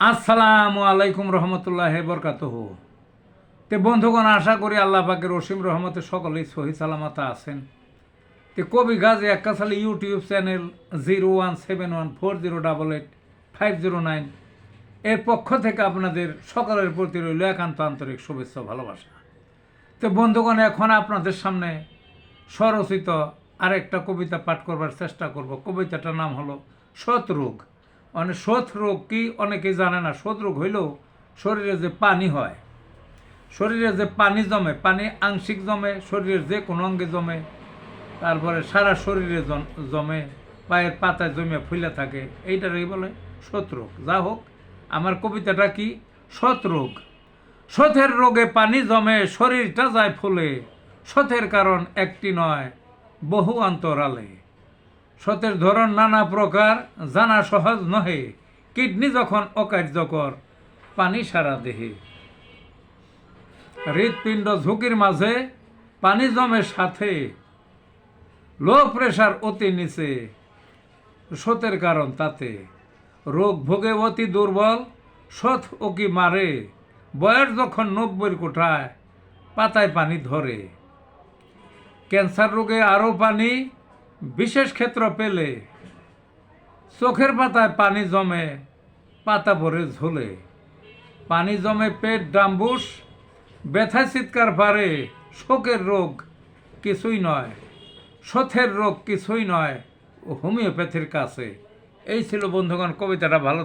আসসালামু আলাইকুম রহমতুল্লাহ বরকাতহ। তে বন্ধুগণ, আশা করি আল্লাহ পাকের রসিম রহমতে সকলেই সহি সালামতা আছেন। তে কবি গাজী একাশালী YouTube channel zero one seven one four zero double eight five zero nine এর পক্ষ থেকে আপনাদের সকলের প্রতি রইল একান্ত আন্তরিক শুভেচ্ছা ভালোবাসা। তো বন্ধুগণ, এখন আপনাদের সামনে স্বরচিত আরেকটা কবিতা পাঠ করবার চেষ্টা করব। কবিতাটার নাম হলো শতরোগ। মানে শোথ রোগ কি অনেকেই জানে না শোথ রোগ হইলেও শরীরে যে পানি হয়, শরীরে যে পানি জমে, পানি আংশিক জমে, শরীরের যে কোনো অঙ্গে জমে, তারপরে সারা শরীরে জমে, পায়ের পাতায় জমে ফুলে থাকে, এইটারই বলে শোথরোগ যা হোক, আমার কবিতাটা কি? শতরোগ শোথের রোগে পানি জমে, শরীরটা যায় ফুলে শোথের কারণ একটি নয়, বহু অন্তরালে। শতের ধরন নানা প্রকার, জানা সহজ নহে। কিডনি যখন অকার্যকর, পানি সারা দেহে। হৃৎপিণ্ড ঝুঁকির মাঝে, পানি জমে সাথে। লো প্রেশার অতি নিচে সতের কারণ তাতে। রোগ ভোগে অতি দুর্বল শোথ ও কি মারে। বয়স যখন নব্বইয়ের কোঠায়, পাতায় পানি ধরে। ক্যান্সার রোগে আরও পানি বিশেষ ক্ষেত্র পেলে চোখের পাতায় পানি জমে, পাতা ভরে ঝোলে। পানি জমে পেট ডাম্বুস ব্যথা চিৎকার পারে শোকের রোগ কিছুই নয় শোথের রোগ কিছুই নয় হোমিওপ্যাথির কাছে। এই ছিল বন্ধুগণ, কবিতাটা ভালো থাকে।